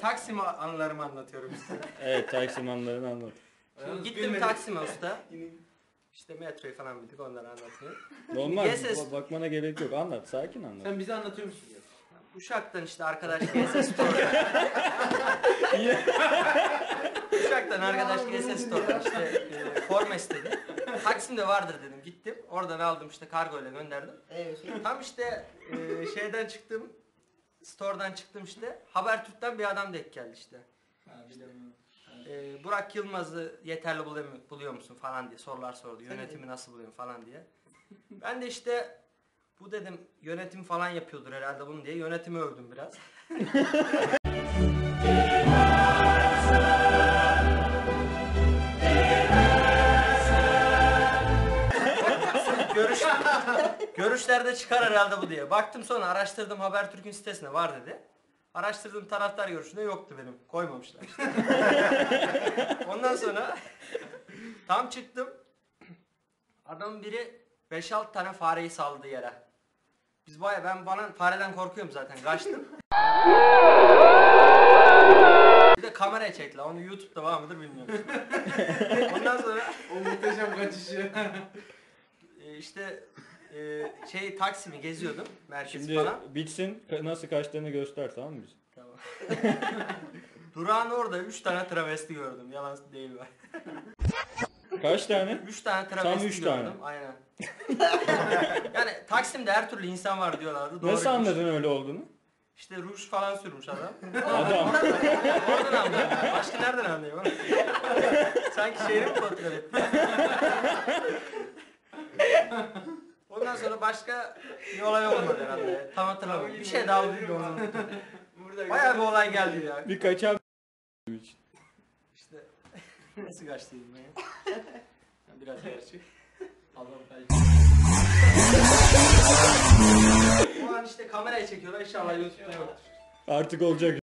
Taksim anılarımı anlatıyorum size. Evet Taksim anlat. Şimdi gittim Taksim'e usta. İşte metroyu falan bildik onları anlatıyor. Normal Yes, yes. ba- bakmana gerek yok. Anlat sakin anlat. Sen bize anlatıyor musun? Uşak'tan işte arkadaş GS Store. Uşak'tan arkadaş GS Store'dan işte e, forma istedi. Taksim'de vardır dedim. Gittim. Oradan aldım işte kargo ile gönderdim. Tam işte e, şeyden çıktım. Store'dan çıktım işte. Habertürk'ten bir adam denk geldi işte. E, Burak Yılmaz'ı yeterli buluyor, buluyor musun falan diye sorular sordu. Yönetimi nasıl buluyorsun falan diye. Ben de işte bu dedim yönetim falan yapıyordur herhalde bunu diye yönetimi övdüm biraz. Görüş, görüşlerde çıkar herhalde bu diye. Baktım sonra araştırdım Habertürk'ün sitesine var dedi. Araştırdığım taraftar görüşünde yoktu benim. Koymamışlar işte. Ondan sonra tam çıktım. Adamın biri 5-6 tane fareyi saldı yere. Biz baya ben bana fareden korkuyorum zaten. Kaçtım. Bir de kameraya çektiler. Onu YouTube'da var mıdır bilmiyorum. Ondan sonra O muhteşem kaçışı. e, işte e, şey Taksim'i geziyordum. Merkez Şimdi falan. bitsin ka- nasıl kaçtığını göster tamam mı? Tamam. Durağın orada 3 tane travesti gördüm. Yalan değil be. Kaç tane? 3 tane travesti üç tane. gördüm. Aynen. yani Taksim'de her türlü insan var diyorlardı. Nasıl Doğruymuş. anladın öyle olduğunu? İşte ruj falan sürmüş adam. Adam. Oradan anlıyorum. Başka nereden anlayayım oğlum? Sanki şehri mi kontrol etti? Ondan sonra başka bir olay olmadı herhalde. Tam hatırlamıyorum. Bir şey daha oldu. Bayağı bir olay geldi ya. Bir kaçan İşte nasıl kaçtıydım ben ya? Ben Biraz gerçek. Allah'ım belki. O an işte kamerayı çekiyorlar inşallah YouTube'da yoktur. artık olacak